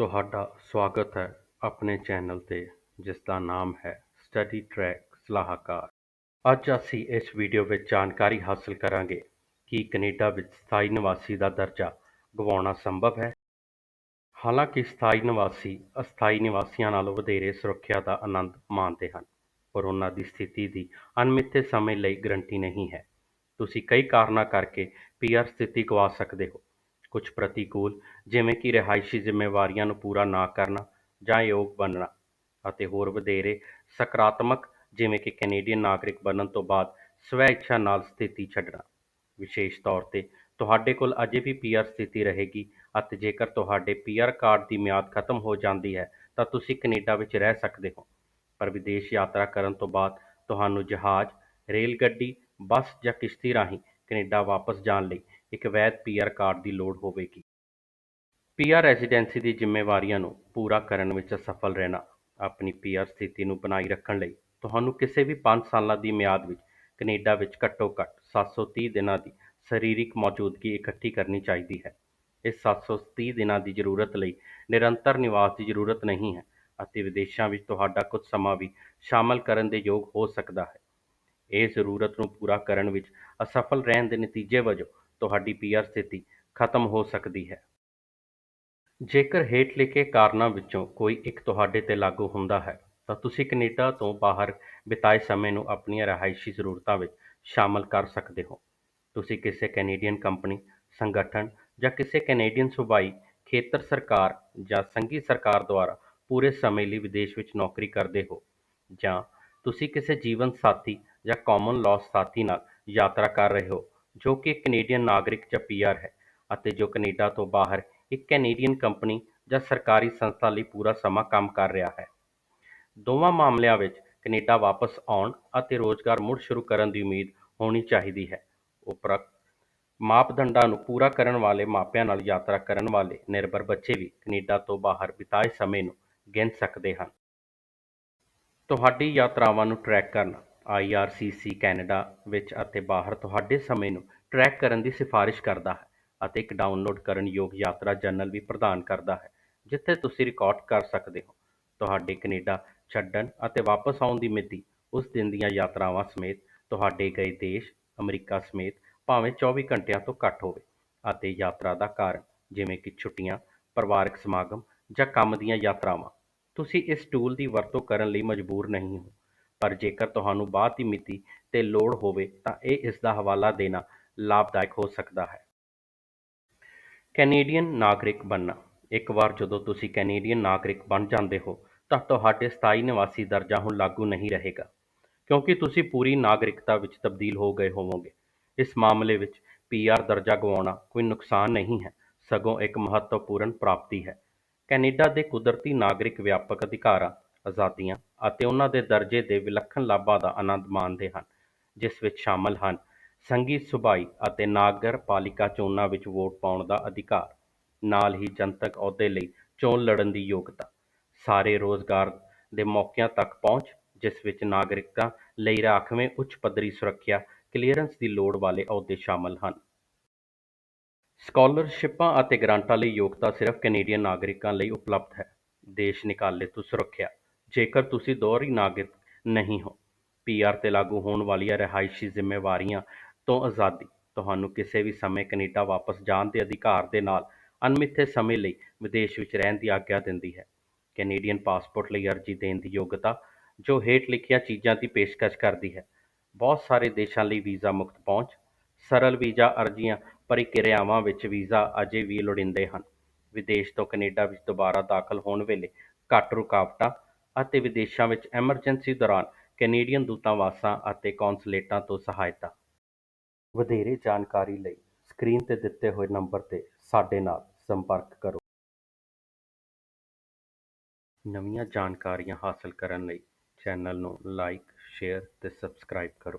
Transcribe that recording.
ਤੁਹਾਡਾ ਸਵਾਗਤ ਹੈ ਆਪਣੇ ਚੈਨਲ ਤੇ ਜਿਸ ਦਾ ਨਾਮ ਹੈ ਸਟੱਡੀ ਟਰੈਕ ਸਲਾਹਕਾਰ। ਅੱਜ ਅਸੀਂ ਇਸ ਵੀਡੀਓ ਵਿੱਚ ਜਾਣਕਾਰੀ ਹਾਸਲ ਕਰਾਂਗੇ ਕਿ ਕੈਨੇਡਾ ਵਿੱਚ ਸਥਾਈ ਨਿਵਾਸੀ ਦਾ ਦਰਜਾ ਗਵਾਉਣਾ ਸੰਭਵ ਹੈ। ਹਾਲਾਂਕਿ ਸਥਾਈ ਨਿਵਾਸੀ ਅਸਥਾਈ ਨਿਵਾਸੀਆਂ ਨਾਲੋਂ ਵਧੇਰੇ ਸੁਰੱਖਿਆ ਦਾ ਆਨੰਦ ਮਾਣਦੇ ਹਨ, ਪਰ ਉਹਨਾਂ ਦੀ ਸਥਿਤੀ ਦੀ ਅਣਮਿੱਥੇ ਸਮੇਂ ਲਈ ਗਰੰਟੀ ਨਹੀਂ ਹੈ। ਤੁਸੀਂ ਕਈ ਕਾਰਨਾਂ ਕਰਕੇ ਪੀਆਰ ਸਥਿਤੀ ਗਵਾ ਸਕਦੇ ਹੋ। ਕੁਝ ਪ੍ਰਤੀਕੂਲ, ਜਿਵੇਂ ਕਿ ਰਿਹਾਇਸ਼ੀ ਜ਼ਿੰਮੇਵਾਰੀਆਂ ਨੂੰ ਪੂਰਾ ਨਾ ਕਰਨਾ ਜਾਂ ਯੋਗ ਬਣਨਾ ਅਤੇ ਹੋਰ ਵਧੇਰੇ ਸਕਾਰਾਤਮਕ, ਜਿਵੇਂ ਕਿ ਕੈਨੇਡੀਅਨ ਨਾਗਰਿਕ ਬਣਨ ਤੋਂ ਬਾਅਦ ਸਵੈ ਇੱਛਾ ਨਾਲ ਸਥਿਤੀ ਛੱਡਣਾ। ਵਿਸ਼ੇਸ਼ ਤੌਰ ਤੇ ਤੁਹਾਡੇ ਕੋਲ ਅਜੇ ਵੀ ਪੀਆਰ ਸਥਿਤੀ ਰਹੇਗੀ ਅਤੇ ਜੇਕਰ ਤੁਹਾਡੇ ਪੀਆਰ ਕਾਰਡ ਦੀ ਮਿਆਦ ਖਤਮ ਹੋ ਜਾਂਦੀ ਹੈ, ਤਾਂ ਤੁਸੀਂ ਕੈਨੇਡਾ ਵਿੱਚ ਰਹਿ ਸਕਦੇ ਹੋ। ਪਰ ਵਿਦੇਸ਼ ਯਾਤਰਾ ਕਰਨ ਤੋਂ ਬਾਅਦ ਤੁਹਾਨੂੰ ਜਹਾਜ਼, ਰੇਲ ਗੱਡੀ, ਬੱਸ ਜਾਂ ਕਿਸ਼ਤੀ ਰਾਹੀਂ ਕੈਨੇਡਾ ਵਾਪਸ ਜਾਣ ਲਈ ਇੱਕ ਵੈਧ ਪੀਆਰ ਕਾਰਡ ਦੀ ਲੋੜ ਹੋਵੇਗੀ। ਪੀਆਰ ਰੈਜ਼ੀਡੈਂਸੀ ਦੀ ਜ਼ਿੰਮੇਵਾਰੀਆਂ ਨੂੰ ਪੂਰਾ ਕਰਨ ਵਿੱਚ ਅਸਫਲ ਰਹਿਣਾ, ਆਪਣੀ ਪੀਆਰ ਸਥਿਤੀ ਨੂੰ ਬਣਾਈ ਰੱਖਣ ਲਈ ਤੁਹਾਨੂੰ ਕਿਸੇ ਵੀ ਪੰਜ ਸਾਲਾਂ ਦੀ ਮਿਆਦ ਵਿੱਚ ਕੈਨੇਡਾ ਵਿੱਚ ਘੱਟੋ-ਘੱਟ 730 ਦਿਨਾਂ ਦੀ ਸਰੀਰਕ ਮੌਜੂਦਗੀ ਇਕੱਠੀ ਕਰਨੀ ਚਾਹੀਦੀ ਹੈ। ਇਸ 730 ਦਿਨਾਂ ਦੀ ਜ਼ਰੂਰਤ ਲਈ ਨਿਰੰਤਰ ਨਿਵਾਸ ਦੀ ਜ਼ਰੂਰਤ ਨਹੀਂ ਹੈ ਅਤੇ ਵਿਦੇਸ਼ਾਂ ਵਿੱਚ ਤੁਹਾਡਾ ਕੁਝ ਸਮਾਂ ਵੀ ਸ਼ਾਮਲ ਕਰਨ ਦੇ ਯੋਗ ਹੋ ਸਕਦਾ ਹੈ। ਇਹ ਜ਼ਰੂਰਤ ਨੂੰ ਪੂਰਾ ਕਰਨ ਵਿੱਚ ਅਸਫਲ ਰਹਿਣ ਦੇ ਨਤੀਜੇ ਵਜੋਂ ਤੁਹਾਡੀ ਪੀਆਰ ਸਥਿਤੀ ਖਤਮ ਹੋ ਸਕਦੀ ਹੈ। ਜੇਕਰ ਹੇਠ ਲਿਖੇ ਕਾਰਨਾਂ ਵਿੱਚੋਂ ਕੋਈ ਇੱਕ ਤੁਹਾਡੇ ਤੇ ਲਾਗੂ ਹੁੰਦਾ ਹੈ, ਤਾਂ ਤੁਸੀਂ ਕੈਨੇਡਾ ਤੋਂ ਬਾਹਰ ਬਿਤਾਏ ਸਮੇਂ ਨੂੰ ਆਪਣੀਆਂ ਰਹਾਇਸ਼ੀ ਜ਼ਰੂਰਤਾਂ ਵਿੱਚ ਸ਼ਾਮਲ ਕਰ ਸਕਦੇ ਹੋ। ਤੁਸੀਂ ਕਿਸੇ ਕੈਨੇਡੀਅਨ ਕੰਪਨੀ, ਸੰਗਠਨ ਜਾਂ ਕਿਸੇ ਕੈਨੇਡੀਅਨ ਸੂਬਾਈ, ਖੇਤਰ ਸਰਕਾਰ ਜਾਂ ਸੰਘੀ ਸਰਕਾਰ ਦੁਆਰਾ ਪੂਰੇ ਸਮੇਂ ਲਈ ਵਿਦੇਸ਼ ਵਿੱਚ ਨੌਕਰੀ ਕਰਦੇ ਹੋ, ਜਾਂ ਤੁਸੀਂ ਕਿਸੇ ਜੀਵਨ ਸਾਥੀ ਜਾਂ ਕਾਮਨ ਲਾਅ ਸਾਥੀ ਨਾਲ ਯਾਤਰਾ ਕਰ ਰਹੇ ਹੋ ਜੋ ਕਿ ਕੈਨੇਡੀਅਨ ਨਾਗਰਿਕ ਜਾਂ ਪੀਆਰ ਹੈ ਅਤੇ ਜੋ ਕੈਨੇਡਾ ਤੋਂ ਬਾਹਰ ਇੱਕ ਕੈਨੇਡੀਅਨ ਕੰਪਨੀ ਜਾਂ ਸਰਕਾਰੀ ਸੰਸਥਾ ਲਈ ਪੂਰਾ ਸਮਾਂ ਕੰਮ ਕਰ ਰਿਹਾ ਹੈ। ਦੋਵਾਂ ਮਾਮਲਿਆਂ ਵਿੱਚ ਕੈਨੇਡਾ ਵਾਪਸ ਆਉਣ ਅਤੇ ਰੁਜ਼ਗਾਰ ਮੁੜ ਸ਼ੁਰੂ ਕਰਨ ਦੀ ਉਮੀਦ ਹੋਣੀ ਚਾਹੀਦੀ ਹੈ। ਉਪਰੋਕਤ ਮਾਪਦੰਡਾਂ ਨੂੰ ਪੂਰਾ ਕਰਨ ਵਾਲੇ ਮਾਪਿਆਂ ਨਾਲ ਯਾਤਰਾ ਕਰਨ ਵਾਲੇ ਨਿਰਭਰ ਬੱਚੇ ਵੀ ਕੈਨੇਡਾ ਤੋਂ ਬਾਹਰ ਬਿਤਾਏ ਸਮੇਂ ਨੂੰ ਗਿਣ ਸਕਦੇ ਹਨ। ਤੁਹਾਡੀ ਯਾਤਰਾਵਾਂ ਨੂੰ ਟਰੈਕ ਕਰਨਾ ਆਈਆਰਸੀਸੀ ਕੈਨੇਡਾ ਵਿੱਚ ਅਤੇ ਬਾਹਰ ਤੁਹਾਡੇ ਸਮੇਂ ਨੂੰ ਟਰੈਕ ਕਰਨ ਦੀ ਸਿਫਾਰਸ਼ ਕਰਦਾ ਹੈ ਅਤੇ ਇੱਕ ਡਾਊਨਲੋਡ ਕਰਨ ਯੋਗ ਯਾਤਰਾ ਜਰਨਲ ਵੀ ਪ੍ਰਦਾਨ ਕਰਦਾ ਹੈ, ਜਿੱਥੇ ਤੁਸੀਂ ਰਿਕਾਰਡ ਕਰ ਸਕਦੇ ਹੋ। ਤੁਹਾਡੇ ਕੈਨੇਡਾ ਛੱਡਣ ਅਤੇ ਵਾਪਸ ਆਉਣ ਦੀ ਮਿਤੀ, ਉਸ ਦਿਨ ਦੀਆਂ ਯਾਤਰਾਵਾਂ ਸਮੇਤ ਤੁਹਾਡੇ ਗਏ ਦੇਸ਼, ਅਮਰੀਕਾ ਸਮੇਤ ਭਾਵੇਂ 24 ਘੰਟਿਆਂ ਤੋਂ ਘੱਟ ਹੋਵੇ ਅਤੇ ਯਾਤਰਾ ਦਾ ਕਾਰਨ, ਜਿਵੇਂ ਕਿ ਛੁੱਟੀਆਂ, ਪਰਿਵਾਰਕ ਸਮਾਗਮ ਜਾਂ ਕੰਮ ਦੀਆਂ ਯਾਤਰਾਵਾਂ। ਤੁਸੀਂ ਇਸ ਟੂਲ ਦੀ ਵਰਤੋਂ ਕਰਨ ਲਈ ਮਜਬੂਰ ਨਹੀਂ ਹੋ। ਪਰ ਜੇਕਰ ਤੁਹਾਨੂੰ ਬਾਅਦ ਦੀ ਮਿਤੀ ਤੇ ਲੋੜ ਹੋਵੇ ਤਾਂ ਇਹ ਇਸ ਦਾ ਹਵਾਲਾ ਦੇਣਾ ਲਾਭਦਾਇਕ ਹੋ ਸਕਦਾ ਹੈ। ਕੈਨੇਡੀਅਨ ਨਾਗਰਿਕ ਬਣਨਾ। ਇੱਕ ਵਾਰ ਜਦੋਂ ਤੁਸੀਂ ਕੈਨੇਡੀਅਨ ਨਾਗਰਿਕ ਬਣ ਜਾਂਦੇ ਹੋ, ਤਾਂ ਤੁਹਾਡੇ ਸਥਾਈ ਨਿਵਾਸੀ ਦਰਜਾ ਹੁਣ ਲਾਗੂ ਨਹੀਂ ਰਹੇਗਾ, ਕਿਉਂਕਿ ਤੁਸੀਂ ਪੂਰੀ ਨਾਗਰਿਕਤਾ ਵਿੱਚ ਤਬਦੀਲ ਹੋ ਗਏ ਹੋਵੋਗੇ। ਇਸ ਮਾਮਲੇ ਵਿੱਚ ਪੀਆਰ ਦਰਜਾ ਗਵਾਉਣਾ ਕੋਈ ਨੁਕਸਾਨ ਨਹੀਂ ਹੈ, ਸਗੋਂ ਇੱਕ ਮਹੱਤਵਪੂਰਨ ਪ੍ਰਾਪਤੀ ਹੈ। ਕੈਨੇਡਾ ਦੇ ਕੁਦਰਤੀ ਨਾਗਰਿਕ ਵਿਆਪਕ ਅਧਿਕਾਰਾਂ, ਆਜ਼ਾਦੀਆਂ ਅਤੇ ਉਹਨਾਂ ਦੇ ਦਰਜੇ ਦੇ ਵਿਲੱਖਣ ਲਾਭਾਂ ਦਾ ਆਨੰਦ ਮਾਣਦੇ ਹਨ, ਜਿਸ ਵਿੱਚ ਸ਼ਾਮਲ ਹਨ ਸੰਘੀ ਸੂਬਾਈ ਅਤੇ ਨਾਗਰਪਾਲਿਕਾ ਚੋਣਾਂ ਵਿੱਚ ਵੋਟ ਪਾਉਣ ਦਾ ਅਧਿਕਾਰ, ਨਾਲ ਹੀ ਜਨਤਕ ਅਹੁਦੇ ਲਈ ਚੋਣ ਲੜਨ ਦੀ ਯੋਗਤਾ, ਸਾਰੇ ਰੋਜ਼ਗਾਰ ਦੇ ਮੌਕਿਆਂ ਤੱਕ ਪਹੁੰਚ, ਜਿਸ ਵਿੱਚ ਨਾਗਰਿਕਾਂ ਲਈ ਰਾਖਵੇਂ ਉੱਚ ਪੱਧਰੀ ਸੁਰੱਖਿਆ, ਕਲੀਅਰੈਂਸ ਦੀ ਲੋੜ ਵਾਲੇ ਅਹੁਦੇ ਸ਼ਾਮਲ ਹਨ। ਸਕਾਲਰਸ਼ਿਪਾਂ ਅਤੇ ਗ੍ਰਾਂਟਾਂ ਲਈ ਯੋਗਤਾ ਸਿਰਫ ਕੈਨੇਡੀਅਨ ਨਾਗਰਿਕਾਂ ਲਈ ਉਪਲਬਧ ਹੈ, ਦੇਸ਼ ਨਿਕਾਲੇ ਤੋਂ ਸੁਰੱਖਿਆ। ਜੇਕਰ ਤੁਸੀਂ ਦੋਹਰੀ ਨਾਗਰਿਕ ਨਹੀਂ ਹੋ ਪੀਆਰ ਤੇ ਲਾਗੂ ਹੋਣ ਵਾਲੀਆਂ ਰਿਹਾਇਸ਼ੀ ਜ਼ਿੰਮੇਵਾਰੀਆਂ ਤੋਂ ਆਜ਼ਾਦੀ, ਤੁਹਾਨੂੰ ਕਿਸੇ ਵੀ ਸਮੇਂ ਕੈਨੇਡਾ ਵਾਪਸ ਜਾਣ ਦੇ ਅਧਿਕਾਰ ਦੇ ਨਾਲ ਅਣਮਿੱਥੇ ਸਮੇਂ ਲਈ ਵਿਦੇਸ਼ ਵਿੱਚ ਰਹਿਣ ਦੀ ਆਗਿਆ ਦਿੰਦੀ ਹੈ। ਕੈਨੇਡੀਅਨ ਪਾਸਪੋਰਟ ਲਈ ਅਰਜ਼ੀ ਦੇਣ ਦੀ ਯੋਗਤਾ, ਜੋ ਹੇਠ ਲਿਖੀਆਂ ਚੀਜ਼ਾਂ ਦੀ ਪੇਸ਼ਕਸ਼ ਕਰਦੀ ਹੈ। ਬਹੁਤ ਸਾਰੇ ਦੇਸ਼ਾਂ ਲਈ ਵੀਜ਼ਾ ਮੁਕਤ ਪਹੁੰਚ, ਸਰਲ ਵੀਜ਼ਾ ਅਰਜ਼ੀਆਂ, ਪ੍ਰਕਿਰਿਆਵਾਂ ਵਿੱਚ ਵੀਜ਼ਾ ਅਜੇ ਵੀ ਲੋੜੀਂਦੇ ਹਨ। ਵਿਦੇਸ਼ ਤੋਂ ਕੈਨੇਡਾ ਵਿੱਚ ਦੁਬਾਰਾ ਦਾਖਲ ਹੋਣ ਵੇਲੇ ਘੱਟ ਰੁਕਾਵਟਾਂ ਅਤੇ ਵਿਦੇਸ਼ਾਂ ਵਿੱਚ ਐਮਰਜੈਂਸੀ ਦੌਰਾਨ ਕੈਨੇਡੀਅਨ ਦੂਤਾਵਾਸਾਂ ਅਤੇ ਕੌਂਸਲੇਟਾਂ ਤੋਂ ਸਹਾਇਤਾ। ਵਧੇਰੇ ਜਾਣਕਾਰੀ ਲਈ ਸਕਰੀਨ ਤੇ ਦਿੱਤੇ ਹੋਏ ਨੰਬਰ ਤੇ ਸਾਡੇ ਨਾਲ ਸੰਪਰਕ ਕਰੋ। ਨਵੀਆਂ ਜਾਣਕਾਰੀਆਂ ਹਾਸਲ ਕਰਨ ਲਈ ਚੈਨਲ ਨੂੰ ਲਾਈਕ, ਸ਼ੇਅਰ ਤੇ ਸਬਸਕ੍ਰਾਈਬ ਕਰੋ।